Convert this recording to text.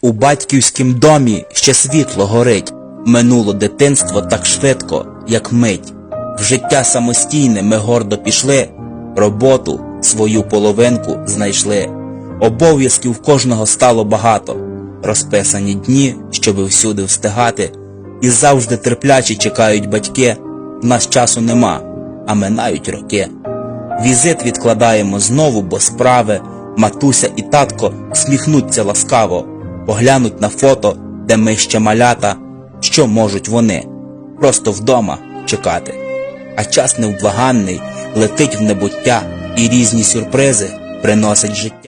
У батьківськім домі ще світло горить, минуло дитинство так швидко, як мить. В життя самостійне ми гордо пішли, роботу свою половинку знайшли. Обов'язків кожного стало багато, розписані дні, щоби всюди встигати, і завжди терпляче чекають батьки. Нас часу нема, а минають роки. Візит відкладаємо знову, бо справи, матуся і татко сміхнуться ласкаво, поглянуть на фото, де ми ще малята, що можуть вони, просто вдома чекати. А час невблаганний летить в небуття, і різні сюрпризи приносить життя.